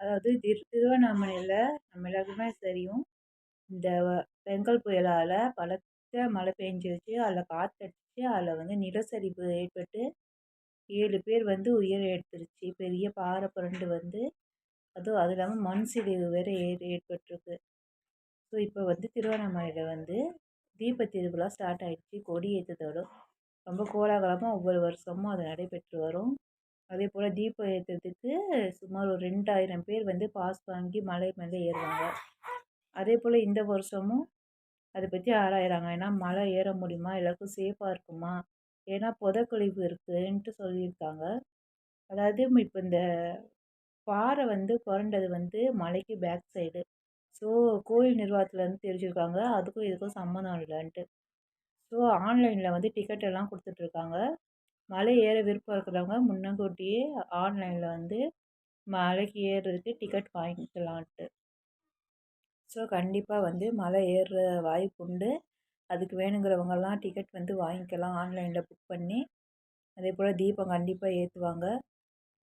அதாவது திரு திருவண்ணாமலையில் நம்ம எல்லாருக்குமே தெரியும். இந்த பெங்கல் புயலால் பலத்த மழை பெஞ்சிருச்சு. அதில் காற்றடிச்சு அதில் வந்து நிலச்சரிவு ஏற்பட்டு ஏழு பேர் வந்து உயிர் எடுத்துருச்சு. பெரிய பாறை புரண்டு வந்து அதுவும் அது இல்லாமல் மண் சிதைவு வேறு ஏ ஏற்பட்டிருக்கு. ஸோ இப்போ வந்து திருவண்ணாமலையில் வந்து தீப திருவிழா ஸ்டார்ட் ஆகிடுச்சு கொடி ஏற்றத்தோட ரொம்ப கோலாகலமாக ஒவ்வொரு வருஷமும் அது நடைபெற்று வரும். அதே போல் தீபம் ஏற்றுறதுக்கு சுமார் ஒரு ரெண்டாயிரம் பேர் வந்து பாஸ் வாங்கி மலை மேலே ஏறுவாங்க. அதே போல் இந்த வருஷமும் அதை பற்றி ஆராயிறாங்க. ஏன்னா மலை ஏற முடியுமா? எல்லாருக்கும் சேஃபாக இருக்குமா? ஏன்னா புதக்கழிவு இருக்குதுன்ட்டு சொல்லியிருக்காங்க. அதாவது இப்போ இந்த பாறை வந்து புரண்டது வந்து மலைக்கு பேக் சைடு ஸோ கோயில் நிர்வாகத்துலேருந்து தெரிஞ்சுருக்காங்க. அதுக்கும் இதுக்கும் சம்மந்தம் இல்லைன்ட்டு. ஸோ ஆன்லைனில் வந்து டிக்கெட் எல்லாம் கொடுத்துட்ருக்காங்க மலை ஏற விருப்பம் இருக்கிறவங்க முன்னக்கூட்டியே ஆன்லைனில் வந்து மலைக்கு ஏறுறதுக்கு டிக்கெட் வாங்கிக்கலான்ட்டு. ஸோ கண்டிப்பாக வந்து மலை ஏறுற வாய்ப்பு உண்டு. அதுக்கு வேணுங்கிறவங்கெல்லாம் டிக்கெட் வந்து வாங்கிக்கலாம் ஆன்லைனில் புக் பண்ணி. அதே போல் தீபம் கண்டிப்பாக ஏற்றுவாங்க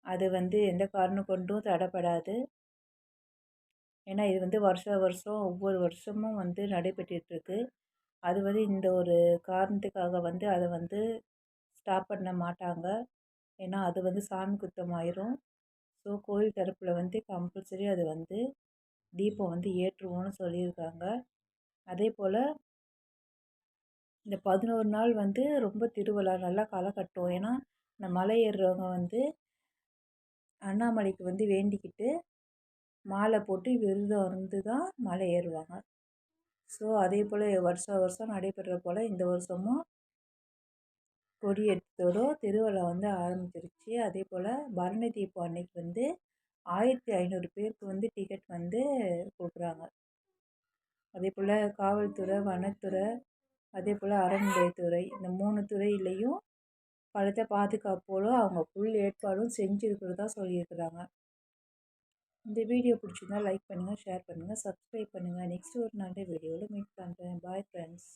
அது வந்து எந்த காரணம் கொண்டும் தடைப்படாது ஏன்னா இது வந்து வருஷ வருஷம் ஒவ்வொரு வருஷமும் வந்து நடைபெற்றுட்ருக்கு அது வந்து இந்த ஒரு காரணத்துக்காக வந்து அதை வந்து ஸ்டாப் பண்ண மாட்டாங்க. ஏன்னா அது வந்து சாமி குத்தம் ஆயிரும். ஸோ கோயில் தரப்பில் வந்து கம்பல்சரி அது வந்து தீபம் வந்து ஏற்றுவோம்னு சொல்லியிருக்காங்க. அதே போல் இந்த பதினோரு நாள் வந்து ரொம்ப திருவிழா நல்லா களை கட்டும் ஏன்னா இந்த மலை ஏறுறவங்க வந்து அண்ணாமலைக்கு வந்து வேண்டிக்கிட்டு மாலை போட்டு விரதம் இருந்து தான் மலை ஏறுவாங்க. ஸோ அதே போல் வருஷா வருஷம் நடைபெறுற போல் இந்த வருஷமும் கொடியேற்றத்தோடு திருவிழா வந்து ஆரம்பிச்சிருச்சு. அதே போல் பரணி தீபம் அன்னைக்கு வந்து ஆயிரத்தி ஐநூறு பேருக்கு வந்து டிக்கெட் வந்து கொடுக்குறாங்க. அதே போல் காவல்துறை வனத்துறை அதே போல் அறநிலையத்துறை இந்த மூணு துறையிலையும் பலத்த பாதுகாப்போடு அவங்க ஃபுல் ஏற்பாடும் செஞ்சுருக்கிறதா சொல்லியிருக்கிறாங்க. இந்த வீடியோ பிடிச்சிருந்தா லைக் பண்ணுங்கள் ஷேர் பண்ணுங்கள் சப்ஸ்கிரைப் பண்ணுங்கள் நெக்ஸ்ட் ஒரு நல்ல வீடியோவில் மீட் பண்ணுறேன் பாய் ஃப்ரெண்ட்ஸ்